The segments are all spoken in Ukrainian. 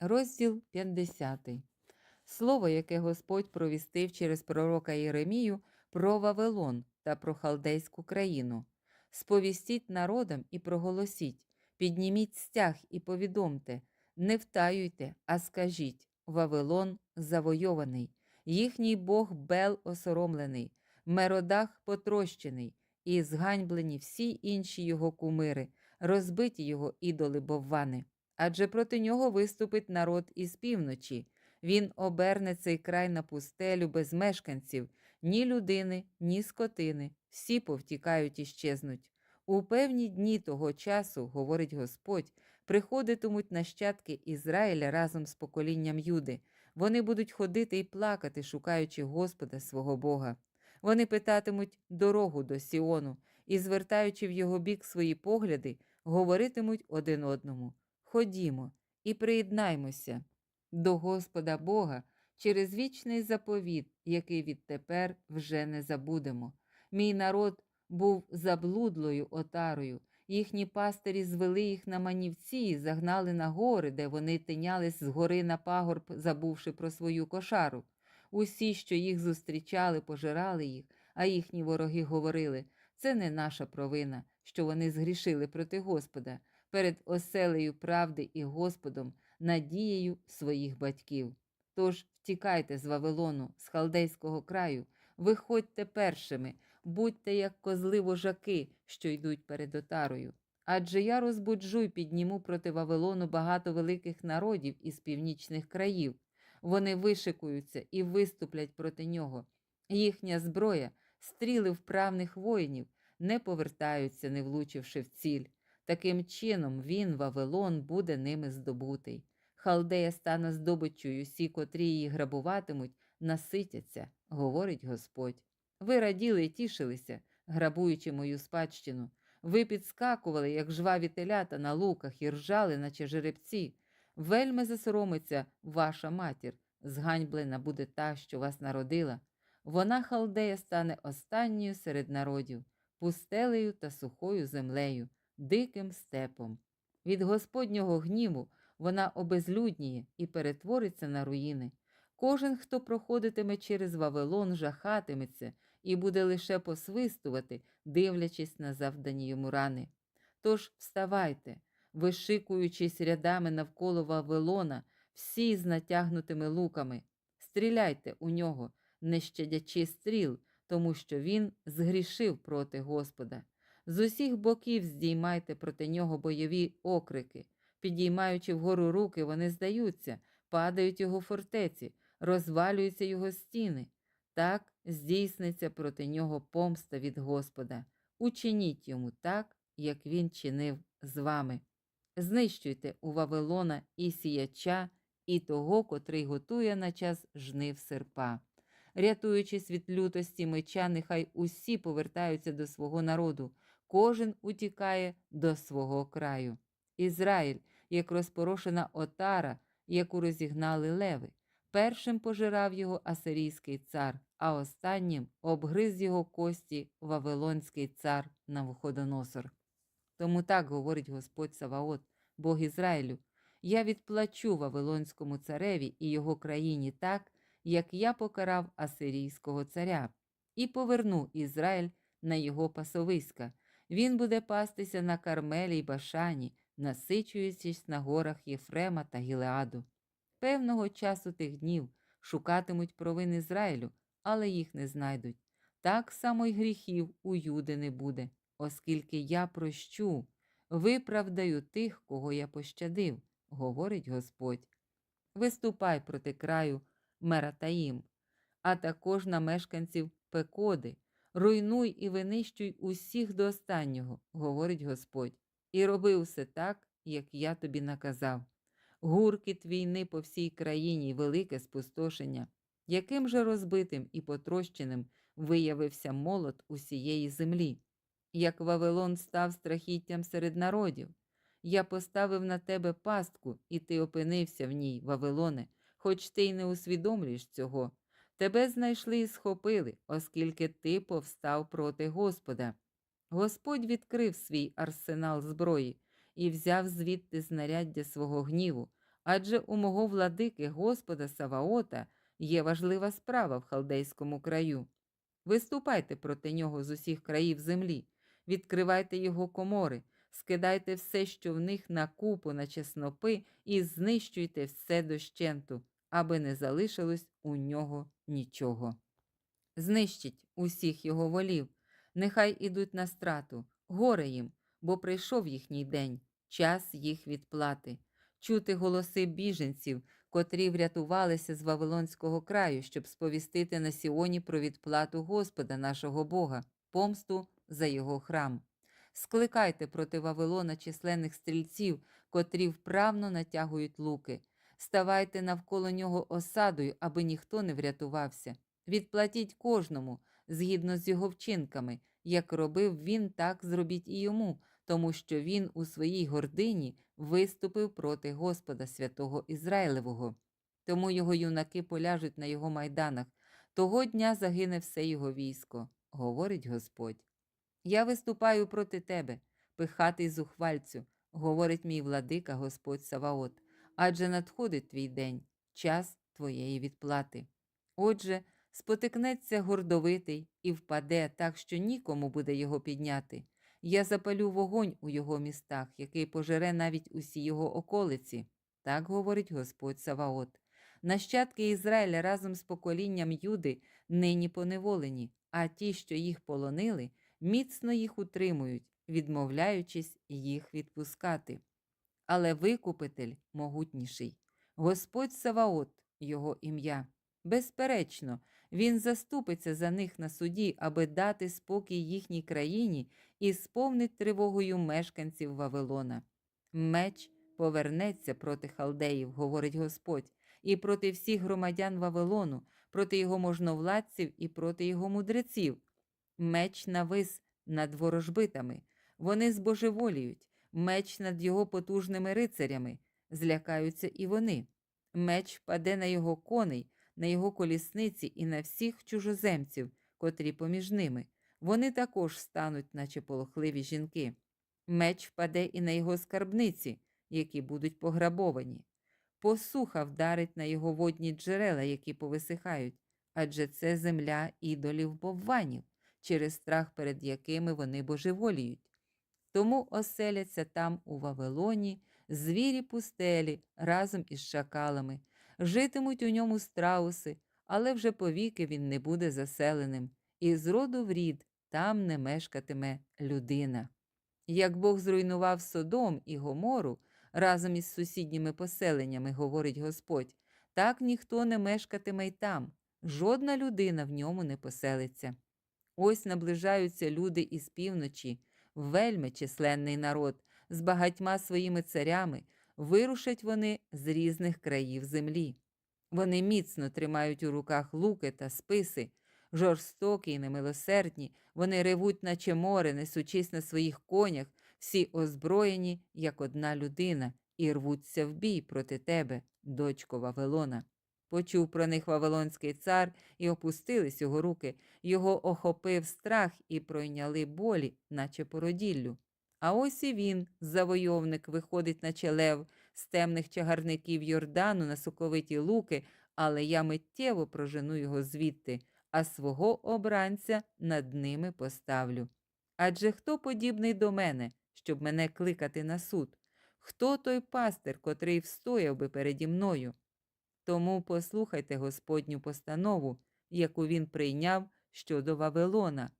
Розділ 50. Слово, яке Господь провістив через пророка Єремію про Вавилон та про халдейську країну. Сповістіть народам і проголосіть, підніміть стяг і повідомте, не втаюйте, а скажіть: Вавилон завойований, їхній Бог Бел осоромлений, меродах потрощений, і зганьблені всі інші його кумири, розбиті його ідоли боввани. Адже проти нього виступить народ із півночі. Він оберне цей край на пустелю без мешканців, ні людини, ні скотини, всі повтікають і щезнуть. У певні дні того часу, говорить Господь, приходитимуть нащадки Ізраїля разом з поколінням Юди. Вони будуть ходити і плакати, шукаючи Господа свого Бога. Вони питатимуть дорогу до Сіону і, звертаючи в його бік свої погляди, говоритимуть один одному: Ходімо і приєднаймося до Господа Бога через вічний заповіт, який відтепер вже не забудемо. Мій народ був заблудлою отарою. Їхні пастирі звели їх на манівці і загнали на гори, де вони тинялись з гори на пагорб, забувши про свою кошару. Усі, що їх зустрічали, пожирали їх, а їхні вороги говорили: це не наша провина, що вони згрішили проти Господа перед оселею правди і Господом, надією своїх батьків. Тож втікайте з Вавилону, з халдейського краю, виходьте першими, будьте як козли вожаки, що йдуть перед отарою. Адже я розбуджу й підніму проти Вавилону багато великих народів із північних країв. Вони вишикуються і виступлять проти нього. Їхня зброя, стріли вправних воїнів, не повертаються, не влучивши в ціль. Таким чином він, Вавилон, буде ними здобутий. Халдея стане здобиччю, й усі, котрі її грабуватимуть, наситяться, говорить Господь. Ви раділи і тішилися, грабуючи мою спадщину. Ви підскакували, як жваві телята на луках, і ржали, наче жеребці. Вельми засоромиться ваша матір, зганьблена буде та, що вас народила. Вона, халдея, стане останньою серед народів, пустелею та сухою землею, диким степом. Від Господнього гніву вона обезлюдніє і перетвориться на руїни. Кожен, хто проходитиме через Вавилон, жахатиметься і буде лише посвистувати, дивлячись на завдані йому рани. Тож вставайте, вишикуючись рядами навколо Вавилона, всі з натягнутими луками, стріляйте у нього, не щадячи стріл, тому що він згрішив проти Господа. З усіх боків здіймайте проти нього бойові окрики. Підіймаючи вгору руки, вони здаються, падають його фортеці, розвалюються його стіни. Так здійсниться проти нього помста від Господа. Учиніть йому так, як він чинив з вами. Знищуйте у Вавилона і сіяча, і того, котрий готує на час жнив серпа. Рятуючись від лютості меча, нехай усі повертаються до свого народу, кожен утікає до свого краю. Ізраїль, як розпорошена отара, яку розігнали леви. Першим пожирав його асирійський цар, а останнім обгриз його кості Вавилонський цар Навуходоносор. Тому так говорить Господь Саваот, Бог Ізраїлю: Я відплачу Вавилонському цареві і його країні так, як я покарав асирійського царя, і поверну Ізраїль на його пасовиська. Він буде пастися на Кармелі й Башані, насичуючись на горах Єфрема та Гілеаду. Певного часу тих днів шукатимуть провин Ізраїлю, але їх не знайдуть. Так само й гріхів у Юди не буде, оскільки я прощу, виправдаю тих, кого я пощадив, говорить Господь. Виступай проти краю Мератаїм, а також на мешканців Пекоди, руйнуй і винищуй усіх до останнього, говорить Господь, і роби усе так, як я тобі наказав. Гуркіт війни по всій країні велике спустошення, яким же розбитим і потрощеним виявився молот усієї землі, як Вавилон став страхіттям серед народів. Я поставив на тебе пастку, і ти опинився в ній, Вавилоне, хоч ти й не усвідомлюєш цього. Тебе знайшли і схопили, оскільки ти повстав проти Господа. Господь відкрив свій арсенал зброї і взяв звідти знаряддя свого гніву, Адже у мого владики Господа Саваота є важлива справа в халдейському краю. Виступайте проти нього з усіх країв землі, відкривайте його комори, скидайте все, що в них на купу, на чеснопи, і знищуйте все дощенту, аби не залишилось у нього нічого. Знищіть усіх його волів, нехай ідуть на страту, горе їм, бо прийшов їхній день, час їх відплати. Чути голоси біженців, котрі врятувалися з Вавилонського краю, щоб сповістити на Сіоні про відплату Господа нашого Бога, помсту за його храм. Скликайте проти Вавилона численних стрільців, котрі вправно натягують луки. Ставайте навколо нього осадою, аби ніхто не врятувався. Відплатіть кожному, згідно з його вчинками, як робив він, так зробіть і йому, тому що він у своїй гордині виступив проти Господа святого Ізраїлевого. Тому його юнаки поляжуть на його майданах. Того дня загине все його військо, говорить Господь. Я виступаю проти тебе, пихатий зухвальцю, говорить мій владика Господь Саваот, адже надходить твій день, час твоєї відплати. Отже, спотикнеться гордовитий і впаде так, що нікому буде його підняти. Я запалю вогонь у його містах, який пожере навіть усі його околиці. Так говорить Господь Саваот. Нащадки Ізраїля разом з поколінням Юди нині поневолені, а ті, що їх полонили, міцно їх утримують, відмовляючись їх відпускати. Але Викупитель могутніший, Господь Саваот, його ім'я. Безперечно, він заступиться за них на суді, аби дати спокій їхній країні і сповнить тривогою мешканців Вавилона. Меч повернеться проти халдеїв, говорить Господь, і проти всіх громадян Вавилону, проти його можновладців і проти його мудреців. Меч навис над ворожбитами. Вони збожеволіють, меч над його потужними рицарями, злякаються і вони. Меч паде на його коней, на його колісниці і на всіх чужоземців, котрі поміж ними. Вони також стануть, наче полохливі жінки. Меч впаде і на його скарбниці, які будуть пограбовані. Посуха вдарить на його водні джерела, які повисихають, адже це земля ідолів бовванів, через страх, перед якими вони божеволіють. Тому оселяться там у Вавилоні звірі пустелі разом із шакалами, житимуть у ньому страуси, але вже повіки він не буде заселеним, і з роду в рід там не мешкатиме людина. Як Бог зруйнував Содом і Гомору разом із сусідніми поселеннями, говорить Господь, так ніхто не мешкатиме й там, жодна людина в ньому не поселиться. Ось наближаються люди із півночі, вельми численний народ, з багатьма своїми царями, вирушать вони з різних країв землі. Вони міцно тримають у руках луки та списи, жорстокі й немилосердні, вони ревуть, наче море, несучись на своїх конях, всі озброєні, як одна людина, і рвуться в бій проти тебе, дочко Вавилона. Почув про них Вавилонський цар і опустились його руки, його охопив страх і пройняли болі, наче породіллю. А ось і він, завойовник, виходить на челев з темних чагарників Йордану на соковиті луки, але я миттєво прожену його звідти, а свого обранця над ними поставлю. Адже хто подібний до мене, щоб мене кликати на суд? Хто той пастир, котрий встояв би переді мною? Тому послухайте Господню постанову, яку він прийняв щодо Вавилона,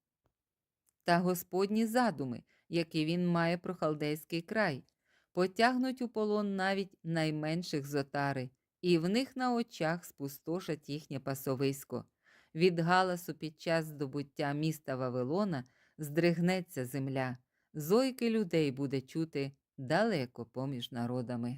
та Господні задуми, які він має про халдейський край, потягнуть у полон навіть найменших зотари, і в них на очах спустошать їхнє пасовисько. Від галасу під час здобуття міста Вавилона здригнеться земля, зойки людей буде чути далеко поміж народами.